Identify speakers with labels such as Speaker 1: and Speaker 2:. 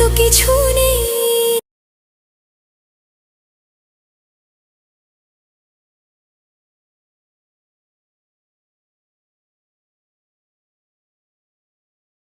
Speaker 1: तो कि किचु नहीं।